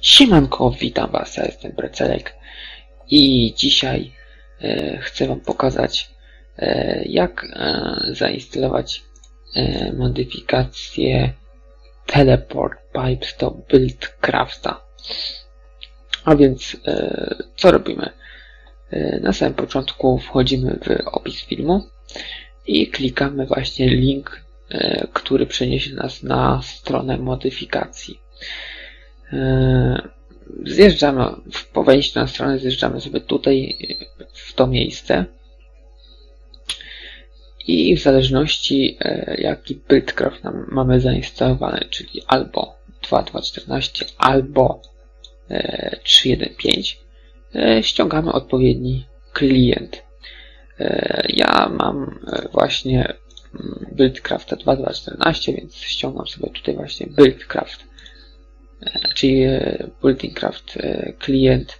Siemanko, witam Was, ja jestem Brecelek i dzisiaj e, chcę Wam pokazać e, jak e, zainstalować e, modyfikację Teleport Pipes do Buildcrafta. A więc e, co robimy? E, na samym początku wchodzimy w opis filmu i klikamy właśnie link, e, który przeniesie nas na stronę modyfikacji. E, Zjeżdżamy, po wejściu na stronę zjeżdżamy sobie tutaj e, w to miejsce i w zależności e, jaki buildcraft nam mamy zainstalowany, czyli albo 2.2.14 albo e, 3.1.5 e, ściągamy odpowiedni klient. Ja mam właśnie mm, Buildcrafta 2.2.14, więc ściągam sobie tutaj właśnie Buildcraft, czyli e, Buildingcraft e, klient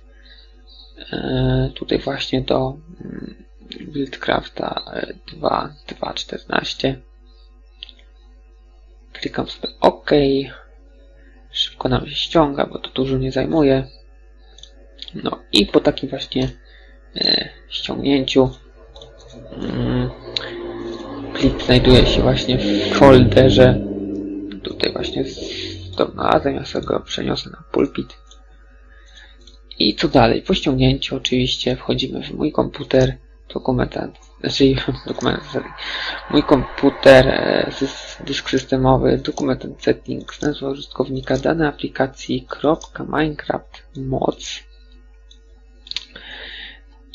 e, tutaj właśnie do mm, Buildcrafta e, 2.2.14. Klikam sobie OK. Szybko nam się ściąga, bo to dużo nie zajmuje. No i po takim właśnie ściągnięciu mm, plik znajduje się właśnie w folderze. Tutaj właśnie z- to znalazłem, ja sobie go przeniosę na pulpit. I co dalej? Po ściągnięciu oczywiście wchodzimy w mój komputer, dokumentant, znaczy dokument, sorry, mój komputer, e, dysk systemowy, dokumentant settings, nazwa użytkownika, dane aplikacji, Minecraft, moc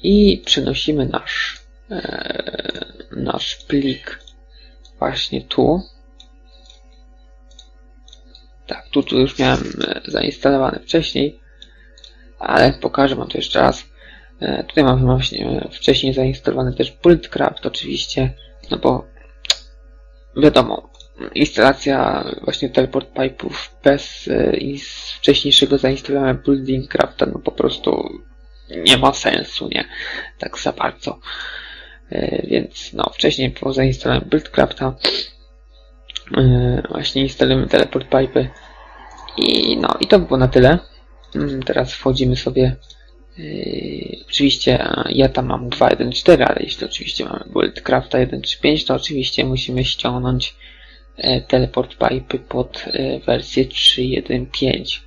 i przenosimy nasz, e, nasz plik właśnie tu. Tak, tu, tu już miałem e, zainstalowany wcześniej, ale pokażę Wam to jeszcze raz. E, Tutaj mamy właśnie e, wcześniej zainstalowany też Buildcraft oczywiście, no bo wiadomo, instalacja właśnie teleport pipe'ów bez wcześniejszego zainstalowania Buildingcrafta no po prostu nie ma sensu, nie? Tak za bardzo. Więc no, wcześniej po zainstalowaniu Buildcrafta właśnie instalujemy teleport pipe'y i no i to by było na tyle. Mm, Teraz wchodzimy sobie Yy, oczywiście ja tam mam 2.1.4, ale jeśli oczywiście mamy Buildcrafta 1.3.5, to oczywiście musimy ściągnąć e, teleport pipe pod e, wersję 3.1.5.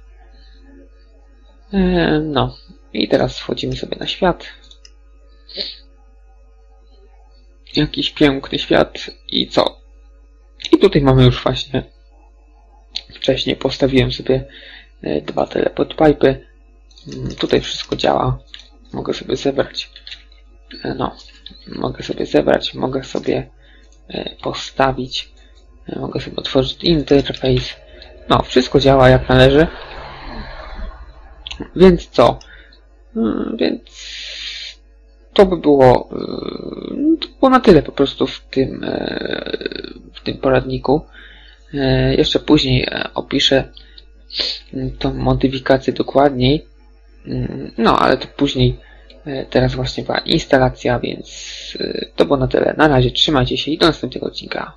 E, no i teraz wchodzimy sobie na świat. Jakiś piękny świat i co? I tutaj mamy już właśnie wcześniej postawiłem sobie e, dwa teleport pipe. Mm, Tutaj wszystko działa. Mogę sobie zebrać. e, No, mogę sobie zebrać, mogę sobie e, postawić, mogę sobie otworzyć interfejs. No, wszystko działa jak należy. Więc co? Mm, Więc to by było, e, to było na tyle po prostu w tym, e, w tym poradniku. E, Jeszcze później opiszę mm, tą modyfikację dokładniej. Mm, No, ale to później. Teraz właśnie była instalacja, więc to było na tyle. Na razie trzymajcie się i do następnego odcinka.